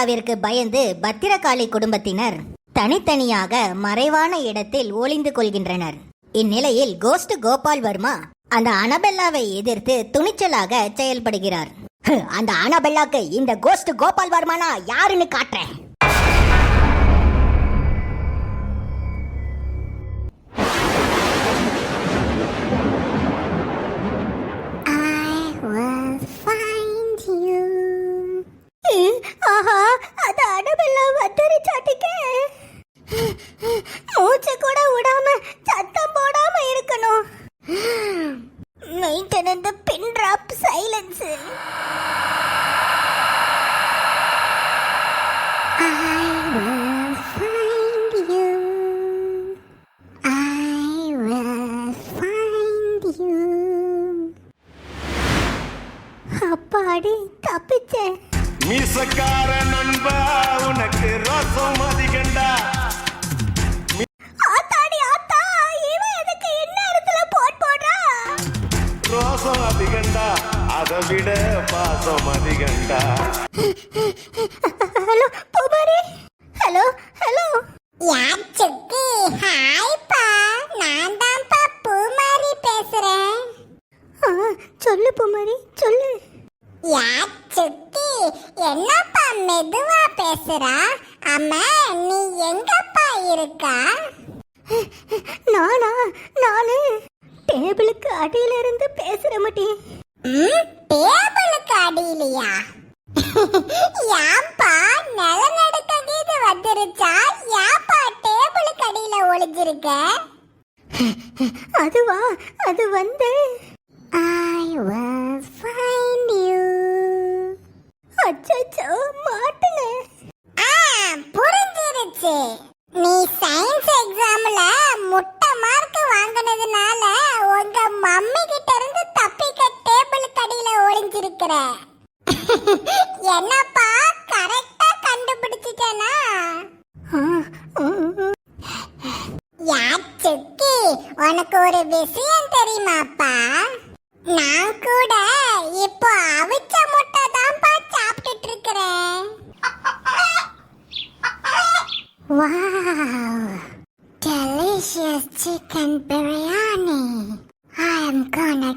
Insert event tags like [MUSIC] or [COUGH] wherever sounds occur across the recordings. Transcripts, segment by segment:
அனபெல்லாவிற்கு பயந்து பத்திரகாளி குடும்பத்தினர் தனித்தனியாக மறைவான இடத்தில் ஒளிந்து கொள்கின்றனர். இந்நிலையில் கோஸ்ட் கோபால் வர்மா அந்த அனபெல்லாவை எதிர்த்து துணிச்சலாக செயல்படுகிறார். அந்த அனபெல்லாக்கு இந்த கோஸ்ட் கோபால் வர்மானா யாருன்னு காட்டுறேன். ஆஹா அது அனபெல்லா வந்துருச்சாட்டிக்க மூச்சு கூட விடாம சத்தம் போடாம இருக்கணும். Maintain the pin drop silence I will find you. அப்பாடி தப்பிச்சேன். மீசக்கார நண்பா உனக்கு ரசம் அதிகண்டா. ரோசம் அதிகண்டா அதை விட பாசம் அதிகண்டா. Hello Poomari hello hello. யாச்சுக்கு ஹாய்ப்பா. நான் தான்ப்பா பூமாரி பேசுறேன். சொல்லு பூமாரி சொல்லு. யாச்சுக்கு என்னப்பா மெதுவா பேசுறா? அம்மா நீ எங்கப்பா இருக்கா? நானா நானு டேபிளுக்கு அடியில இருந்து பேசுற மாட்டி. ம், டேபிளுக்கு அடியிலையா? யாப்பா நிலநடுக்க கீது வந்துருச்சா? யாப்பா டேபிளுக்கு அடியில ஒளிஞ்சிருக்க? அதுவா அது வந்து. I will find you. அச்சோ மாட்டுனேன் ஆ புரிஞ்சிருச்சு. நீ சயின்ஸ் எக்ஸாம்ல முட்டை மார்க் வாங்குனதுனால உங்க மம்மி கிட்ட இருந்து தப்பிக்க டேபிள் அடியில ஒளிஞ்சிருக்கிற. என்னப்பா கரெக்டா கண்டுபிடிச்சிட்டேனா? ஆ, ம், யாச்சுக்கி உனக்கு ஒரு விஷயம் தெரியுமாப்பா? நான் கூட இப்போ அவிச்ச முட்டை Wow! Delicious chicken biryani! I'm gonna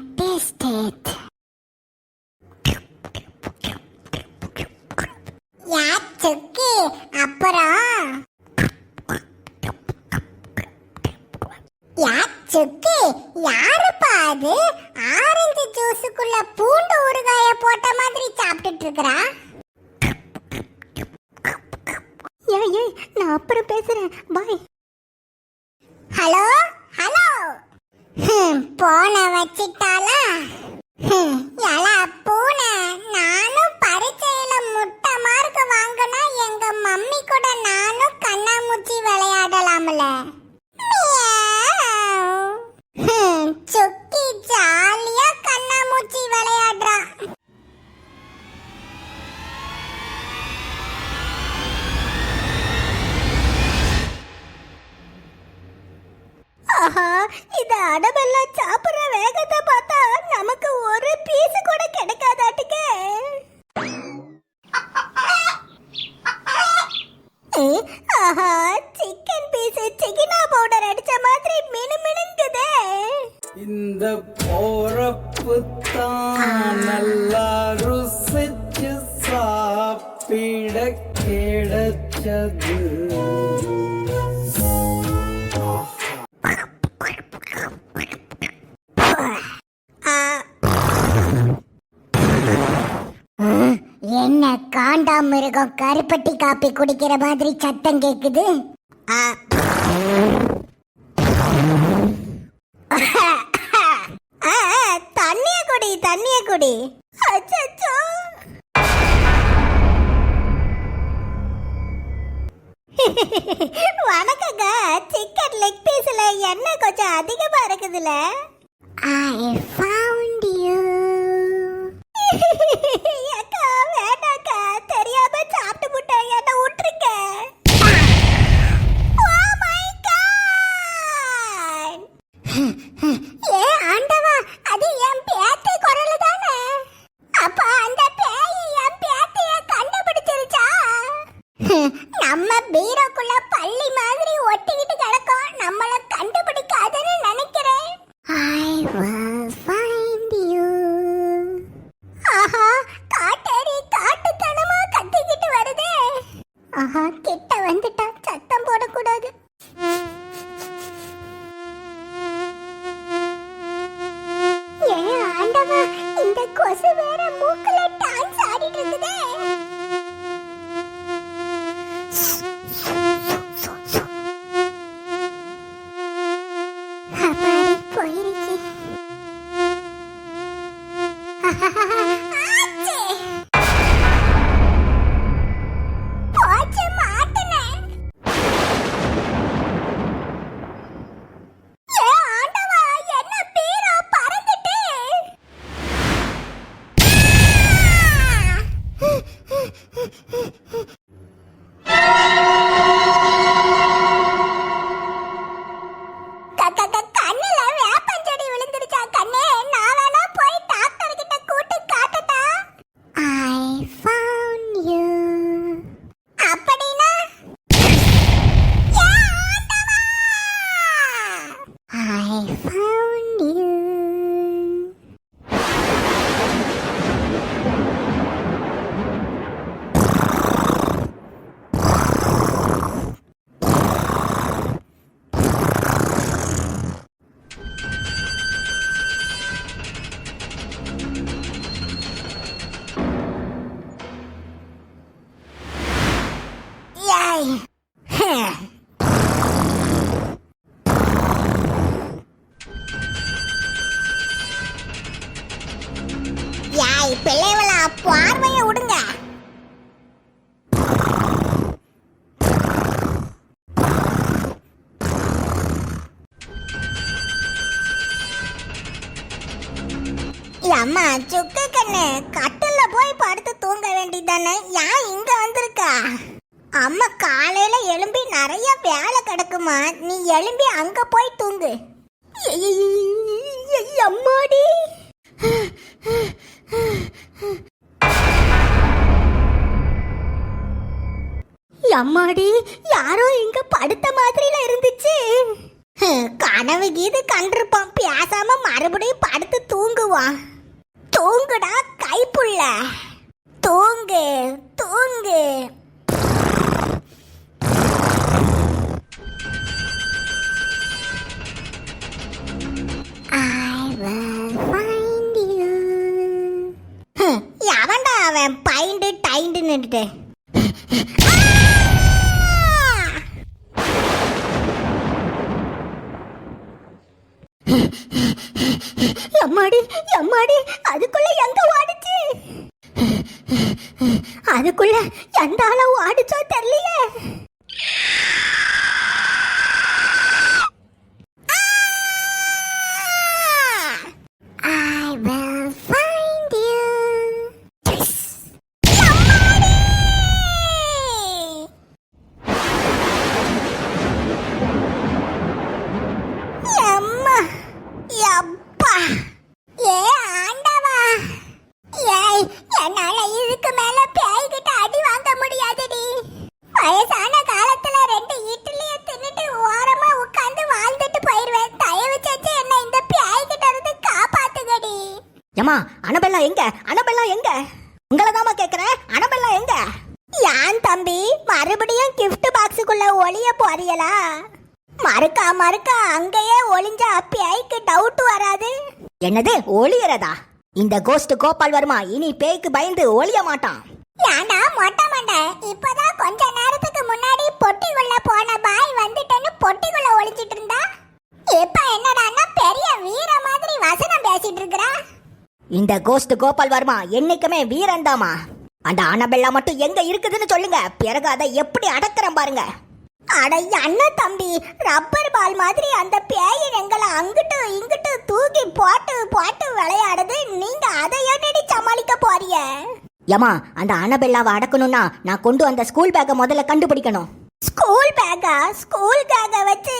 ஏய் நான் அப்புறம் பேசுறேன். பாய். ஹலோ? ஹலோ? போன வச்சிட்டாளா? எலா பூனை. நானும் பரீட்சையில முட்டை மார்க் வாங்கினா எங்க மம்மி கூட நானும் கண்ணாமூச்சி விளையாடலாம்ல. மியாவ். ஏ, ஆஹா சிக்கன் பீஸ் சிக்கினா பவுடர் அடிச்ச மாதிரி மினு மினுங்குதே. இந்த போறப்பு தான் நல்லா ருசிச்சு சாப்பிட கிடைச்சது. காண்டாமிருகம் கருப்பட்டி காப்பி குடிக்கிற மாதிரி சத்தம் கேக்குது. ஆ. தண்ணிய குடி தண்ணிய குடி. அச்சோ வணக்கங்க சிக்கன் லெக் பீஸ்ல எண்ணெய் கொஞ்சம் அதிகமா இருக்குதுல்ல அம்மா சுக்கு கண்ணு. கட்டில்ல போய் படுத்து தூங்க வேண்டியதானே ஏன் இங்க வந்திருக்கா? அம்மா காலையில எழும்பி நிறைய வேலை கிடக்குமா? நீ எழும்பி அங்க போய் தூங்கு. அம்மாடி அம்மாடி யாரோ இங்க படுத்த மாதிரில இருந்துச்சு கனவு கீது கண்டிருப்பான் பேசாம மறுபடியும் படுத்து தூங்குவான் எம்மாடி எம்மாடி அதுக்குள்ள எங்க ஓடுச்சு? அதுக்குள்ள எந்த அளவு ஓடிச்சோ தெரியலையே. அம்மா அனபெல்லா எங்க? அனபெல்லா எங்க? உங்களை தாமா கேக்குறேன் அனபெல்லா எங்க? யான் தம்பி மறுபடியும் கிஃப்ட் பாக்ஸுக்குள்ள ஒளிய போறியலா? மறுக்கா மறுக்கா அங்கேயே ஒளிஞ்ச அப்பி ஐக்கு டவுட் வராது. என்னது ஒளியறதா? இந்த கோஸ்ட் கோபால் வர்மா இனி பேய்க்கு பயந்து ஒளிய மாட்டான். ஏண்டா மொட்டை மண்டை இப்பதான் கொஞ்ச நேரத்துக்கு முன்னாடி பொட்டிக்குள்ள போன பாய் வந்துட்டேன்னு பொட்டிக்குள்ள ஒளிஞ்சிட்டு இருந்தா? இப்ப என்னடான்னா பெரிய வீர மாதிரி வசனம் பேசிட்டு இருக்கிறா. இந்த கோஸ்ட் கோபால் வர்மா என்னைக்குமே வீரன் தாமா அந்த அனபெல்லா மட்டும் எங்க இருக்குதுன்னு சொல்லுங்க. பிறகு அதை எப்படி அடக்கிறேன் பாருங்க. அட அண்ணன் தம்பி ரப்பர் பால் மாதிரி அந்த பேய் எங்களை அங்கிட்டு இங்கிட்டு தூக்கி போட்டு போட்டு விளையாடுது. நீங்க அதை என்னடி சமாளிக்க போறிய ஏமா அந்த அனபெல்லாவை அடக்கணும்னா நான் கொண்டு வந்த ஸ்கூல் பேக்கை முதல்ல கண்டுபிடிக்கணும். ஸ்கூல் பேக்கா ஸ்கூல் பேக்கை வச்சு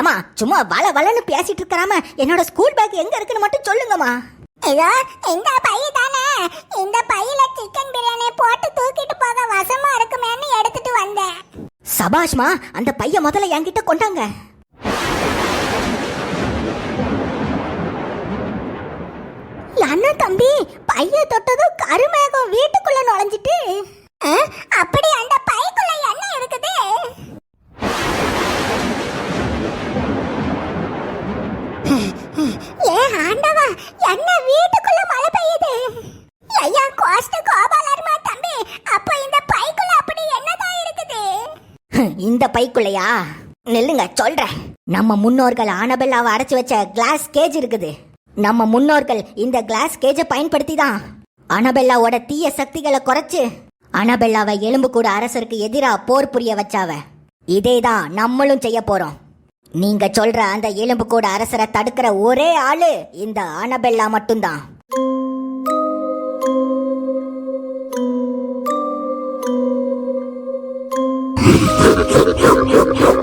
ஏமா சும்மா வள வளன்னு பேசிட்டு இருக்கறாம என்னோட ஸ்கூல் பேக் எங்க இருக்குன்னு மட்டும் சொல்லுங்கம்மா. இதோ இந்த பை தானே. இந்த பையில சிக்கன் பிரியாணி போட்டு தூக்கிட்டு போக வசமா இருக்குமேன்னு எடுத்துட்டு வந்தேன். சபாஷ்மா அந்த பைய முதல்ல என்கிட்ட கொண்டாங்க. என்ன தம்பி பைய தொட்டதும் கருமேகம் வீட்டுக்குள்ள நுழைஞ்சிட்டு. அப்படி அந்த பைக்குள்ள என்ன இருக்குது ஏ ஆண்டவா என்ன வீட்டுக்குள்ள மழை பெய்யுது? ஐயா கோஸ்ட் கோபாலர்மா தம்பி அப்ப இந்த பைக்குள்ள அப்படி என்னதான் இருக்குது? இந்த பைக்குள்ளையா? நில்லுங்க சொல்றேன். நம்ம முன்னோர்கள் ஆனபெல்லாவை அரைச்சு வச்ச கிளாஸ் கேஜ் இருக்குது. நம்ம முன்னோர்கள் இந்த கிளாஸ் கேஜை பயன்படுத்தி தான் அனபெல்லாவோட தீய சக்திகளை குறைச்சு அனபெல்லாவை எலும்பு கூட அரசருக்கு எதிரா போர் புரிய வச்சாவ. இதே தான் நம்மளும் செய்ய போறோம். நீங்க சொல்ற அந்த எலும்பு கூட அரசரை தடுக்கிற ஒரே ஆளு இந்த ஆனபெல்லா மட்டும்தான். [LAUGHS]